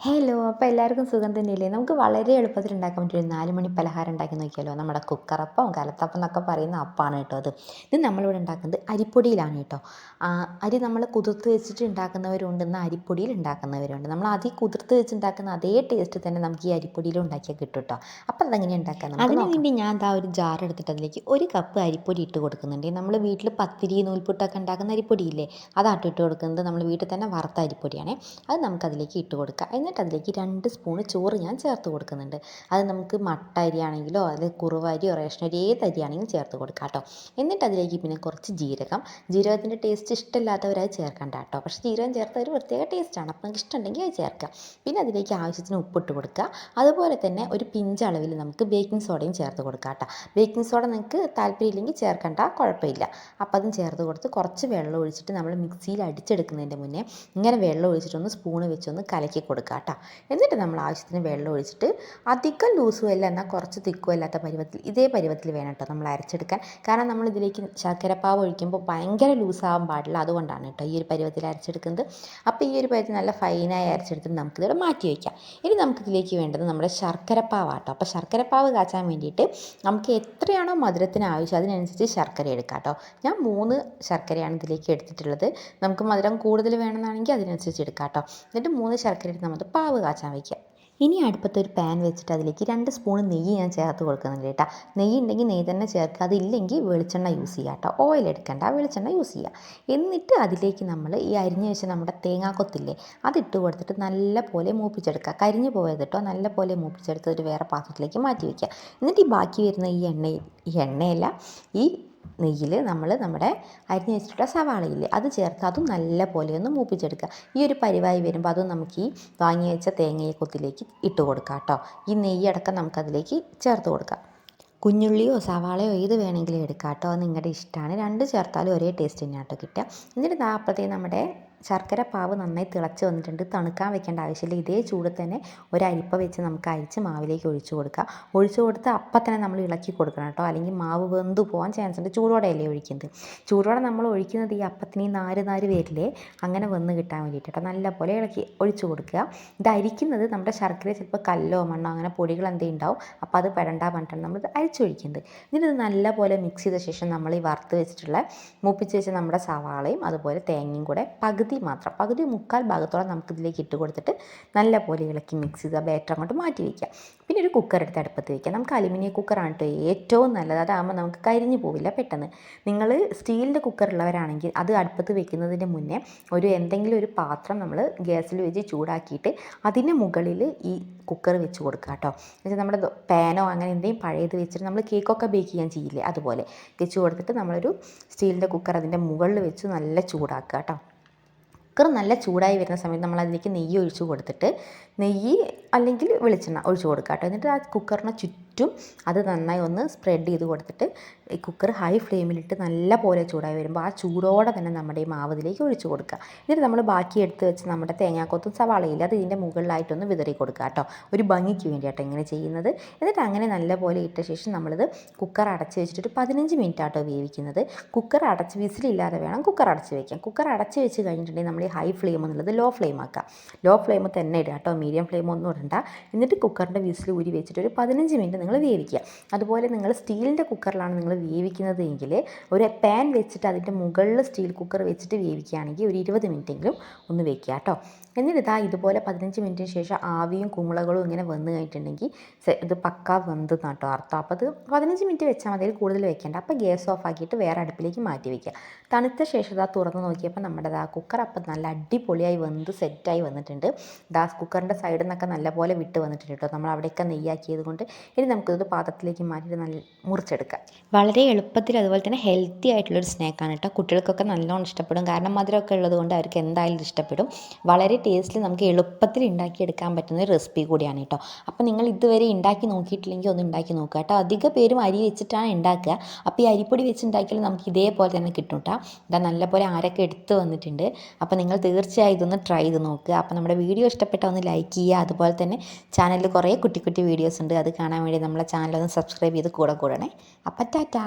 Hello അപ്പോൾ എല്ലാവർക്കും സുഖം തന്നെയില്ലേ? നമുക്ക് വളരെ എളുപ്പത്തിൽ ഉണ്ടാക്കാൻ പറ്റിയ ഒരു നാല് മണി പലഹാരം ഉണ്ടാക്കി നോക്കിയാലോ? നമ്മുടെ കുക്കറപ്പം കലത്തപ്പം എന്നൊക്കെ പറയുന്ന അപ്പാണ് കേട്ടോ അത്. ഇത് നമ്മളിവിടെ ഉണ്ടാക്കുന്നത് അരിപ്പൊടിയിലാണ് കേട്ടോ. അരി നമ്മൾ കുതിർത്ത് വെച്ചിട്ട് ഉണ്ടാക്കുന്നവരുണ്ട് എന്നാൽ അരിപ്പൊടിയിൽ ഉണ്ടാക്കുന്നവരുണ്ട്. നമ്മൾ അതി കുതിർത്ത് വെച്ച് ഉണ്ടാക്കുന്ന അതേ ടേസ്റ്റ് തന്നെ നമുക്ക് ഈ അരിപ്പൊടിയിൽ ഉണ്ടാക്കിയാൽ കിട്ടും കേട്ടോ. അപ്പോൾ അതെങ്ങനെ ഉണ്ടാക്കാൻ അതിന് വേണ്ടി ഞാൻ എന്താ ഒരു ജാർ എടുത്തിട്ട് അതിലേക്ക് ഒരു കപ്പ് അരിപ്പൊടി ഇട്ട് കൊടുക്കുന്നുണ്ട്. നമ്മൾ വീട്ടിൽ പത്തിരി നൂൽപുട്ടൊക്കെ ഉണ്ടാക്കുന്ന അരിപ്പൊടിയില്ലേ? അതാട്ടോ ഇട്ട് കൊടുക്കുന്നത് നമ്മൾ വീട്ടിൽ തന്നെ വറുത്ത അരിപ്പൊടിയാണേ. അത് നമുക്കതിലേക്ക് ഇട്ട് കൊടുക്കാം. എന്നിട്ട് അതിലേക്ക് രണ്ട് സ്പൂൺ ചോറ് ഞാൻ ചേർത്ത് കൊടുക്കുന്നുണ്ട്. അത് നമുക്ക് മട്ട അരി ആണെങ്കിലോ അതിൽ കുറുവരിയോ റേഷൻ അരി ഏത് അരിയാണെങ്കിലും ചേർത്ത് കൊടുക്കാം കേട്ടോ. എന്നിട്ട് അതിലേക്ക് പിന്നെ കുറച്ച് ജീരകം. ജീരകത്തിന്റെ ടേസ്റ്റ് ഇഷ്ടമില്ലാത്തവരായി ചേർക്കണ്ട കേട്ടോ. പക്ഷേ ജീരകം ചേർത്ത ഒരു പ്രത്യേക ടേസ്റ്റാണ് അപ്പം നമുക്ക് ഇഷ്ടമുണ്ടെങ്കിൽ അത് ചേർക്കാം. പിന്നെ അതിലേക്ക് ആവശ്യത്തിന് ഉപ്പിട്ട് കൊടുക്കുക. അതുപോലെ തന്നെ ഒരു പിഞ്ച് അളവിൽ നമുക്ക് ബേക്കിംഗ് സോഡയും ചേർത്ത് കൊടുക്കാം കേട്ടോ. ബേക്കിംഗ് സോഡ നിങ്ങൾക്ക് താല്പര്യമില്ലെങ്കിൽ ചേർക്കണ്ട കുഴപ്പമില്ല. അപ്പോൾ അതും ചേർത്ത് കൊടുത്ത് കുറച്ച് വെള്ളം ഒഴിച്ചിട്ട് നമ്മൾ മിക്സിയിൽ അടിച്ചെടുക്കുന്നതിന്റെ മുന്നേ ഇങ്ങനെ വെള്ളം ഒഴിച്ചിട്ടൊന്ന് സ്പൂണ് വെച്ചൊന്ന് കലക്കി കൊടുക്കുക കേട്ടോ എന്നിട്ട് നമ്മൾ ആവശ്യത്തിന് വെള്ളം ഒഴിച്ചിട്ട് അധികം ലൂസും അല്ല എന്നാൽ കുറച്ച് തിക്കും അല്ലാത്ത പരുവത്തിൽ ഇതേ പരുവത്തിൽ വേണം കേട്ടോ നമ്മൾ അരച്ചെടുക്കാൻ. കാരണം നമ്മൾ ഇതിലേക്ക് ശർക്കരപ്പാവ് ഒഴിക്കുമ്പോൾ ഭയങ്കര ലൂസാവാൻ പാടില്ല. അതുകൊണ്ടാണ് കേട്ടോ ഈ ഒരു പരുവത്തിൽ അരച്ചെടുക്കുന്നത്. അപ്പോൾ ഈ ഒരു പരുവത്തിൽ നല്ല ഫൈനായി അരച്ചെടുത്തിട്ട് നമുക്കിതിവിടെ മാറ്റി വയ്ക്കാം ഇനി നമുക്കിതിലേക്ക് വേണ്ടത് നമ്മുടെ ശർക്കരപ്പാവാട്ടോ. അപ്പോൾ ശർക്കരപ്പാവ് കാച്ചാൻ വേണ്ടിയിട്ട് നമുക്ക് എത്രയാണോ മധുരത്തിന് ആവശ്യം അതിനനുസരിച്ച് ശർക്കര എടുക്കാം കേട്ടോ ഞാൻ മൂന്ന് ശർക്കരയാണ് ഇതിലേക്ക് എടുത്തിട്ടുള്ളത്. നമുക്ക് മധുരം കൂടുതൽ വേണമെന്നാണെങ്കിൽ അതിനനുസരിച്ച് എടുക്കാം കേട്ടോ എന്നിട്ട് മൂന്ന് ശർക്കര എടുത്ത് നമ്മൾ പാവ് കാച്ചാൻ വയ്ക്കുക ഇനി അടുപ്പത്തൊരു പാൻ വെച്ചിട്ട് അതിലേക്ക് രണ്ട് സ്പൂൺ നെയ്യ് ഞാൻ ചേർത്ത് കൊടുക്കുന്നുണ്ട് കേട്ടോ. നെയ്യ് ഉണ്ടെങ്കിൽ നെയ്യ് തന്നെ ചേർക്കുക. അതില്ലെങ്കിൽ വെളിച്ചെണ്ണ യൂസ് ചെയ്യുക കേട്ടോ. ഓയിൽ എടുക്കണ്ട. വെളിച്ചെണ്ണ യൂസ് ചെയ്യുക എന്നിട്ട് അതിലേക്ക് നമ്മൾ ഈ അരിഞ്ഞ് വെച്ച നമ്മുടെ തേങ്ങാക്കൊത്തില്ലേ അതിട്ട് കൊടുത്തിട്ട് നല്ല പോലെ മൂപ്പിച്ചെടുക്കുക. കരിഞ്ഞു പോയത് കേട്ടോ. നല്ല പോലെ മൂപ്പിച്ചെടുത്ത് ഒരു വേറെ പാത്രത്തിലേക്ക് മാറ്റി വയ്ക്കുക എന്നിട്ട് ഈ ബാക്കി വരുന്ന ഈ എണ്ണ ഈ എണ്ണയല്ല ഈ നെയ്യിൽ നമ്മൾ നമ്മുടെ അരിഞ്ഞ് വെച്ചിട്ടുള്ള സവാളയില്ലേ അത് ചേർത്ത് അതും നല്ല പോലെ ഒന്ന് മൂപ്പിച്ചെടുക്കുക. ഈ ഒരു പരിവായി വരുമ്പോൾ അതും നമുക്ക് ഈ വാങ്ങി വെച്ച തേങ്ങയെ കൊത്തിലേക്ക് ഇട്ട് കൊടുക്കാം കേട്ടോ. ഈ നെയ്യടക്കം നമുക്കതിലേക്ക് ചേർത്ത് കൊടുക്കാം. കുഞ്ഞുള്ളിയോ സവാളയോ ഏത് വേണമെങ്കിലും എടുക്കാം കേട്ടോ. നിങ്ങളുടെ ഇഷ്ടമാണ് രണ്ട് ചേർത്താലും ഒരേ ടേസ്റ്റ് തന്നെയാണ് കേട്ടോ കിട്ടുക. എന്നിട്ട് നാൽപ്പത്തേ നമ്മുടെ ശർക്കര പാവ് നന്നായി തിളച്ച് വന്നിട്ടുണ്ട്. തണുക്കാൻ വെക്കേണ്ട ആവശ്യമില്ല. ഇതേ ചൂട് തന്നെ ഒരു അരിപ്പ വെച്ച് നമുക്ക് അരിച്ച് മാവിലേക്ക് ഒഴിച്ചു കൊടുക്കുക ഒഴിച്ചു കൊടുത്ത് അപ്പം തന്നെ നമ്മൾ ഇളക്കി കൊടുക്കണം കേട്ടോ. അല്ലെങ്കിൽ മാവ് വെന്തു പോകാൻ ചാൻസ് ഉണ്ട്. ചൂടോടെയല്ലേ ഒഴിക്കുന്നത്. ചൂടോടെ നമ്മൾ ഒഴിക്കുന്നത് ഈ അപ്പത്തിന് ഈ നാര് നാര് വരില്ലേ അങ്ങനെ വന്ന് കിട്ടാൻ വേണ്ടിയിട്ട് കേട്ടോ. നല്ലപോലെ ഇളക്കി ഒഴിച്ചു കൊടുക്കുക. ഇത് അരിക്കുന്നത് നമ്മുടെ ശർക്കര ചിലപ്പോൾ കല്ലോ മണ്ണോ അങ്ങനെ പൊടികൾ എന്തെങ്കിലും ഉണ്ടാവും. അപ്പോൾ അത് പെടണ്ട പറഞ്ഞിട്ടാണ് നമ്മൾ ഇത് അരിച്ചൊഴിക്കുന്നത് എന്നിട്ട് നല്ലപോലെ മിക്സ് ചെയ്ത ശേഷം നമ്മൾ ഈ വറുത്ത് വെച്ചിട്ടുള്ള മൂപ്പിച്ച് വെച്ച നമ്മുടെ സവാളയും അതുപോലെ തേങ്ങയും കൂടെ പകുതി മാത്രം. പകുതി മുക്കാൽ ഭാഗത്തോളം നമുക്ക് ഇതിലേക്ക് ഇട്ട് കൊടുത്തിട്ട് നല്ല പോലെ ഇളക്കി മിക്സ് ചെയ്ത് ബാറ്റർ അങ്ങോട്ട് മാറ്റി വയ്ക്കാം പിന്നെ ഒരു കുക്കർ എടുത്ത് അടുപ്പത്ത് വയ്ക്കാം നമുക്ക് അലുമിനിയം കുക്കറാണ് കേട്ടോ ഏറ്റവും നല്ലത്. അതാകുമ്പോൾ നമുക്ക് കരിഞ്ഞു പോവില്ല പെട്ടെന്ന്. നിങ്ങൾ സ്റ്റീലിന്റെ കുക്കർ ഉള്ളവരാണെങ്കിൽ അത് അടുപ്പത്ത് വെക്കുന്നതിന് മുന്നേ ഒരു എന്തെങ്കിലും ഒരു പാത്രം നമ്മൾ ഗ്യാസിൽ വെച്ച് ചൂടാക്കിയിട്ട് അതിന് മുകളിൽ ഈ കുക്കർ വെച്ച് കൊടുക്കുക കേട്ടോ എന്നുവെച്ചാൽ നമ്മുടെ പാനോ അങ്ങനെ എന്തെങ്കിലും പഴയത് വെച്ചിട്ട് നമ്മൾ കേക്കൊക്കെ ബേക്ക് ചെയ്യാൻ ചെയ്യില്ലേ അതുപോലെ. വെച്ച് കൊടുത്തിട്ട് നമ്മളൊരു സ്റ്റീലിന്റെ കുക്കർ അതിന്റെ മുകളിൽ വെച്ച് നല്ല ചൂടാക്കുക കേട്ടോ കുക്കർ നല്ല ചൂടായി വരുന്ന സമയത്ത് നമ്മൾ അതിലേക്ക് നെയ്യ് ഒഴിച്ച് കൊടുത്തിട്ട് നെയ്യ് അല്ലെങ്കിൽ വെളിച്ചെണ്ണ ഒഴിച്ച് കൊടുക്കുക കേട്ടോ എന്നിട്ട് ആ കുക്കറിന് ചുറ്റും അത് നന്നായി ഒന്ന് സ്പ്രെഡ് ചെയ്ത് കൊടുത്തിട്ട് ഈ കുക്കർ ഹൈ ഫ്ലെയിമിലിട്ട് നല്ല പോലെ ചൂടായി വരുമ്പോൾ ആ ചൂടോടെ തന്നെ നമ്മുടെ ഈ മാവതിലേക്ക് ഒഴിച്ച് കൊടുക്കുക. എന്നിട്ട് നമ്മൾ ബാക്കി എടുത്ത് വെച്ച് നമ്മുടെ തേങ്ങാക്കൊത്തും സവാളയില്ല അത് ഇതിന്റെ മുകളിലായിട്ടൊന്ന് വിതറി കൊടുക്കുക കേട്ടോ. ഒരു ഭംഗിക്ക് വേണ്ടിയാട്ടോ ഇങ്ങനെ ചെയ്യുന്നത്. എന്നിട്ട് അങ്ങനെ നല്ല പോലെ ഇട്ട ശേഷം നമ്മളിത് കുക്കർ അടച്ച് വെച്ചിട്ട് ഒരു പതിനഞ്ച് മിനിറ്റ് ആട്ടോ വേവിക്കുന്നത്. കുക്കർ അടച്ച് വിസിലില്ലാതെ വേണം കുക്കർ അടച്ച് വെക്കാൻ. കുക്കർ അടച്ച് വെച്ച് കഴിഞ്ഞിട്ടുണ്ടെങ്കിൽ നമ്മൾ ഈ ഹൈ ഫ്ലെയിം എന്നുള്ളത് ലോ ഫ്ലെയിം ആക്കുക. ലോ ഫ്ലെയിം തന്നെ ഇടുക കേട്ടോ. മീഡിയം ഫ്ലെയിം ഒന്നും ഇടണ്ട. എന്നിട്ട് കുക്കറിന്റെ വിസിൽ ഊരി വെച്ചിട്ട് ഒരു പതിനഞ്ച് മിനിറ്റ് നിങ്ങൾ വേവിക്കുക. അതുപോലെ നിങ്ങൾ സ്റ്റീലിന്റെ കുക്കറിലാണ് നിങ്ങൾ വേവിക്കുന്നത് എങ്കിൽ ഒരു പാൻ വെച്ചിട്ട് അതിന്റെ മുകളിൽ സ്റ്റീൽ കുക്കർ വെച്ചിട്ട് വേവിക്കുകയാണെങ്കിൽ ഒരു ഇരുപത് മിനിറ്റെങ്കിലും ഒന്ന് വെക്കുക കേട്ടോ. എന്നിട്ട് ഇതാ ഇതുപോലെ പതിനഞ്ച് മിനിറ്റിന് ശേഷം ആവിയും കുമ്പളകളും ഇങ്ങനെ വന്ന് കഴിഞ്ഞിട്ടുണ്ടെങ്കിൽ ഇത് പക്ക വെന്ത് കേട്ടോ അർത്ഥം. അപ്പോൾ അത് പതിനഞ്ച് മിനിറ്റ് വെച്ചാൽ മതി കൂടുതൽ വെക്കേണ്ട. അപ്പോൾ ഗ്യാസ് ഓഫ് ആക്കിയിട്ട് വേറെ അടുപ്പിലേക്ക് മാറ്റി വയ്ക്കുക തണുത്ത ശേഷം ഇതാ തുറന്ന് നോക്കിയപ്പോൾ നമ്മുടെ ഇതാ കുക്കർ അപ്പം നല്ല അടിപൊളിയായി വെന്ത് സെറ്റായി വന്നിട്ടുണ്ട്. ദാ കുക്കറിന്റെ സൈഡിൽ നിന്നൊക്കെ നല്ലപോലെ വിട്ട് വന്നിട്ടുണ്ട് കേട്ടോ. നമ്മൾ അവിടെയൊക്കെ നെയ്യാക്കിയത് കൊണ്ട് ഇനി നമുക്കിത് പാത്രത്തിലേക്ക് മാറ്റിയിട്ട് നല്ല മുറിച്ചെടുക്കാം. വളരെ എളുപ്പത്തിൽ അതുപോലെ തന്നെ ഹെൽത്തി ആയിട്ടുള്ളൊരു സ്നാക്കാണ് കേട്ടോ. കുട്ടികൾക്കൊക്കെ നല്ലോണം ഇഷ്ടപ്പെടും. കാരണം മധുരമൊക്കെ ഉള്ളത് കൊണ്ട് അവർക്ക് എന്തായാലും ഇഷ്ടപ്പെടും. വളരെ ടേസ്റ്റിൽ നമുക്ക് എളുപ്പത്തിൽ ഉണ്ടാക്കിയെടുക്കാൻ പറ്റുന്ന ഒരു റെസിപ്പി കൂടിയാണ് കേട്ടോ അപ്പോൾ നിങ്ങൾ ഇതുവരെ ഉണ്ടാക്കി നോക്കിയിട്ടില്ലെങ്കിൽ ഒന്ന് ഉണ്ടാക്കി നോക്കുക കേട്ടോ അധിക പേരും അരി വെച്ചിട്ടാണ് ഉണ്ടാക്കുക അപ്പോൾ ഈ അരിപ്പൊടി വെച്ച് ഉണ്ടാക്കിയാൽ നമുക്ക് ഇതേപോലെ തന്നെ കിട്ടും കേട്ടോ ഇതാ നല്ലപോലെ ആരൊക്കെ എടുത്ത് വന്നിട്ടുണ്ട്. അപ്പോൾ നിങ്ങൾ തീർച്ചയായും ഇതൊന്ന് ട്രൈ ചെയ്ത് നോക്കുക. അപ്പോൾ നമ്മുടെ വീഡിയോ ഇഷ്ടപ്പെട്ടാൽ ഒന്ന് ലൈക്ക് ചെയ്യുക. അതുപോലെ തന്നെ ചാനലിൽ കുറേ കുട്ടി കുട്ടി വീഡിയോസ് ഉണ്ട്. അത് കാണാൻ വേണ്ടി നമ്മളെ ചാനൽ ഒന്ന് സബ്സ്ക്രൈബ് ചെയ്ത് കൂടെ കൂടണേ. അപ്പം ടാറ്റാ.